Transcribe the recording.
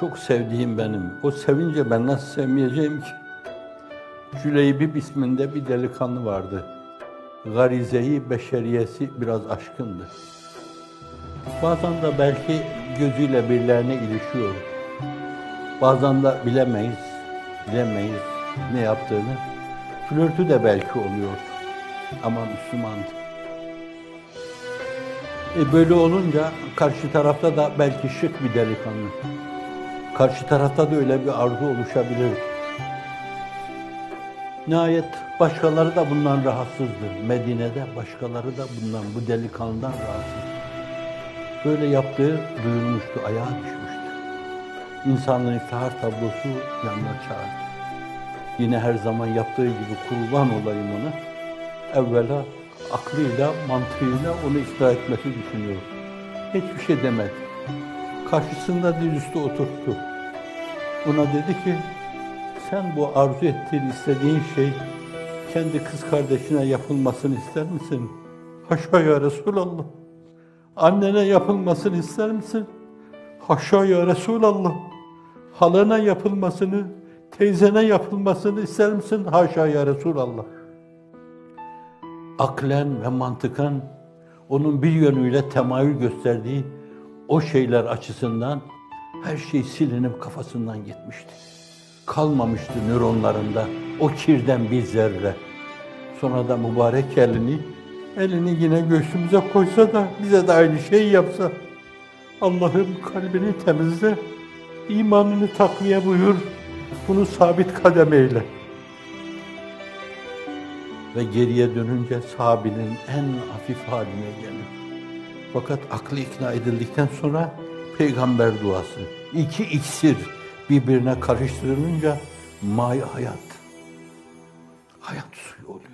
Çok sevdiğim benim. O sevince ben nasıl sevmeyeceğim ki? Cüleybib isminde bir delikanlı vardı. Garizeyi, beşeriyesi biraz aşkındı. Bazen de belki gözüyle birilerine ilişiyor. Bazen de bilemeyiz, bilemeyiz ne yaptığını. Flörtü de belki oluyor. Ama Müslümandı. E böyle olunca karşı tarafta da belki şık bir delikanlı. Karşı tarafta da öyle bir arzu oluşabilir. Nihayet başkaları da bundan rahatsızdır. Medine'de başkaları da bundan, bu delikanlıdan rahatsız. Böyle yaptığı duyulmuştu, ayağa düşmüştü. İnsanların iftihar tablosu yanına çağırdı. Yine her zaman yaptığı gibi kurban olayım ona. Evvela aklıyla, mantığıyla onu ikna etmesi düşünüyor. Hiçbir şey demedi. Karşısında dizüstü oturttu. Ona dedi ki, sen bu arzu ettiğin, istediğin şey kendi kız kardeşine yapılmasını ister misin? Haşa ya Resulallah. Annene yapılmasını ister misin? Haşa ya Resulallah. Halana yapılmasını, teyzene yapılmasını ister misin? Haşa ya Resulallah. Aklen ve mantıken onun bir yönüyle temayül gösterdiği o şeyler açısından her şey silinip kafasından gitmişti. Kalmamıştı nöronlarında o kirden bir zerre. Sonra da mübarek elini, elini yine göğsümüze koysa da bize de aynı şeyi yapsa. Allah'ım kalbini temizle, imanını takviye buyur, bunu sabit kadem eyle. Ve geriye dönünce sahabinin en hafif haline gelir. Fakat aklı ikna edildikten sonra peygamber duası. iki iksir birbirine karıştırılınca may hayat. Hayat suyu oluyor.